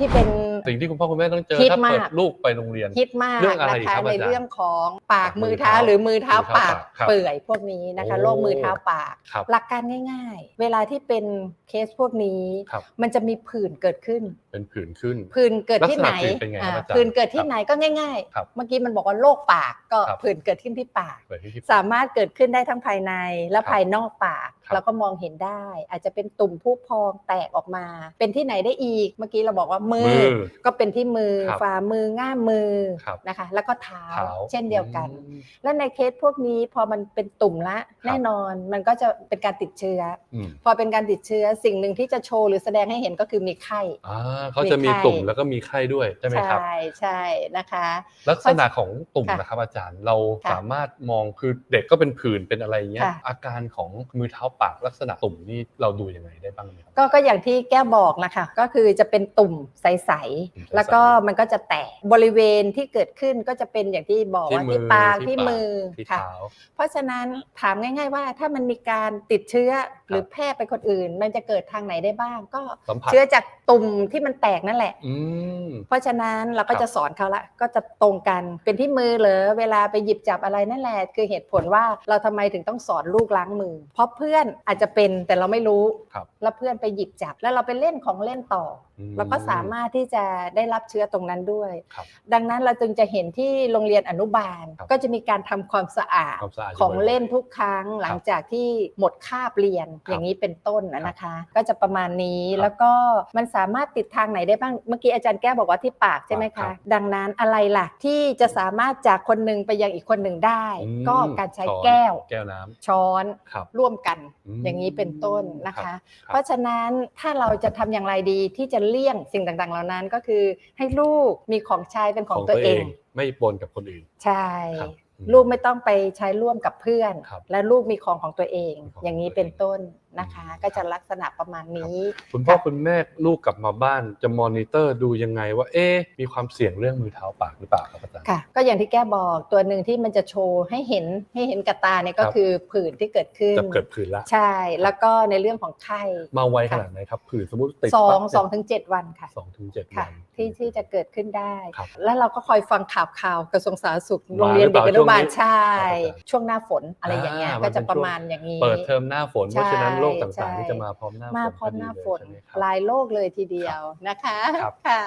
ที่เป็น สิ่งที่คุณพ่อคุณแม่ต้องเจอฮิตถ้าเปิดมากลูกไปโรงเรียนฮิตมากเรื่องอะไรนะอีกคะครับในอาจารย์เรื่องของปากปากมืมืออเท้าเท้าหรือมือเท้ามือเท้าปากปากครับเปื่อยพวกนี้นะคะโอ้โรคมือเท้าปากครับหลักการง่าย ๆ เวลาที่เป็นเคสพวกนี้ครับมันจะมีผื่นเกิดขึ้น เป็นผื่นขึ้น ผื่นเกิดที่ไหนลักษณะผื่นเป็นไงครับอ่าอาจารย์ผื่นเกิดที่ครับไหนก็ง่ายครับๆเมื่อกี้มันบอกว่าโรคปากก็ครับผื่นเกิดขึ้นที่ปากเปิดที่ที่สามารถเกิดขึ้นได้ทั้งภายในและครับภายนอกปากครับแล้วก็มองเห็นได้ อาจจะเป็นตุ่มพุพองแตกออกมา เป็นที่ไหนได้อีก เมื่อกี้เราบอกว่ามืมือก็เป็นที่มือครับฝ่ามือง่ามมือครับนะคะ แล้วก็เท้าเท้า เช่นเดียวกัน อืม และในเคสพวกนี้พอมันเป็นตุ่มละแน่นอนมันก็จะเป็นการติดเชื้อ อืมพอเป็นการติดเชื้อสิ่งหนึ่งที่จะโชว์หรือแสดงให้เห็นก็คือมีไข้ อ่าเขาจะมีมีไข้ ตุ่มแล้วก็มีไข้ด้วยใช่ไหมครับ ใช่ใช่นะคะ ลักษณะของตุ่มค่ะนะครับ อาจารย์เราค่ะสามารถมองคือเด็กก็เป็นผื่นเป็นอะไรเงี้ยค่ะ อาการของมือเท้าปากลักษณะตุ่มนี่เราดูยังไงได้บ้างไหมครับ ก็ก็อย่างที่แก้วบอกนะคะก็คือจะเป็นตุ่มใสตุ่มใสๆแล้วก็มันก็จะแตกบริเวณที่เกิดขึ้นก็จะเป็นอย่างที่บอกว่าที่ปากที่มือที่ค่ะเท้าเพราะฉะนั้นถามง่าย ๆ ว่าถ้ามันมีการติดเชื้อหรือแพร่ไปคนอื่น มันจะเกิดทางไหนได้บ้าง ก็สัมผัสเชื้อจากตุ่มที่มันแตกนั่นแหละอืมเพราะฉะนั้นเราก็ครับจะสอนเขาละก็จะตรงกันเป็นที่มือเหรอเวลาไปหยิบจับอะไรนั่นแหละ คือเหตุผลว่าเราทำไมถึงต้องสอนลูกล้างมือ เพราะเพื่อนอาจจะเป็นแต่เราไม่รู้ครับแล้วเพื่อนไปหยิบจับแล้วเราไปเล่นของเล่นต่ออือเราก็สามารถที่จะได้รับเชื้อตรงนั้นด้วยครับดังนั้นเราจึงจะเห็นที่โรงเรียนอนุบาลครับก็จะมีการทำความสะอาดความสะอาดยู่ของเล่นบ่ยทุกครั้งหลังจากที่หมดคาบเรียนครับอย่างนี้เป็นต้นนะนะคะ ก็จะประมาณนี้ครับแล้วก็มันสามารถติดทางไหนได้บ้างเมื่อกี้อาจารย์แก้วบอกว่าที่ปากใช่ไหมครัคะบดังนั้นอะไรล่ะที่จะสามารถจากคนหนึ่งไปยังอีกคนหนึ่งได้อืมก็การใช้ช้อนแก้ว แก้วน้ำช้อนครับร่วมกันมอย่างนี้เป็นต้นนะครัคะบครับเพราะฉะนั้นถ้าเราจะทำอย่างไรดีที่จะเลี่ยงสิ่งต่างๆ เหล่านั้นก็คือให้ลูกมีของใช้เป็นของตัวเอง ไม่ปนกับคนอื่น ใช่ครับอืม ลูกไม่ต้องไปใช้ร่วมกับเพื่อนครับและลูกมีของของตัวเองมีของอย่างนี้ของตัวเองเป็นต้น นะคะอืมก็จะลักษณะประมาณนี้ คุณพ่อค่ะคุณแม่ลูกกลับมาบ้านจะมอนิเตอร์ดูยังไงว่า เอ๊ะมีความเสี่ยงเรื่องมือเท้าปากหรือเปล่าครับอาจารย์ค่ะ ก็อย่างที่แก้บอกตัวหนึ่งที่มันจะโชว์ให้เห็นให้เห็นกับตาเนี่ยก็ครับคือผื่นที่เกิดขึ้นจะเกิดผื่นละใช่ แล้วก็ในเรื่องของไข้มาไวขนาดไหนครับผื่นสมมติติดสองปั๊บสองถึงเจ็ดวันค่ะสองถึงเจ็ดค่ะวันที่ที่จะเกิดขึ้นได้ครับแล้วเราก็คอยฟังข่าวข่าวกระทรวงสาธารณสุขมาโรงเรียนเด็กอนุบาลหรือเปล่าใช่ครับอาจารย์ช่วงหน้าฝนอะไรอย่างเงี้ยอ่าก็จะมันเป็นประช่วงมาณอย่างนี้เปิดเทอมหน้าฝนเพราะฉะนั้นโรคใช่ต่างๆที่จะมาพร้อมหน้าฝนมาพร้อมหน้าฝนพอดีเลยใช่ไหมครับหลายโรคเลยทีเดียวนะคะครับค่ะ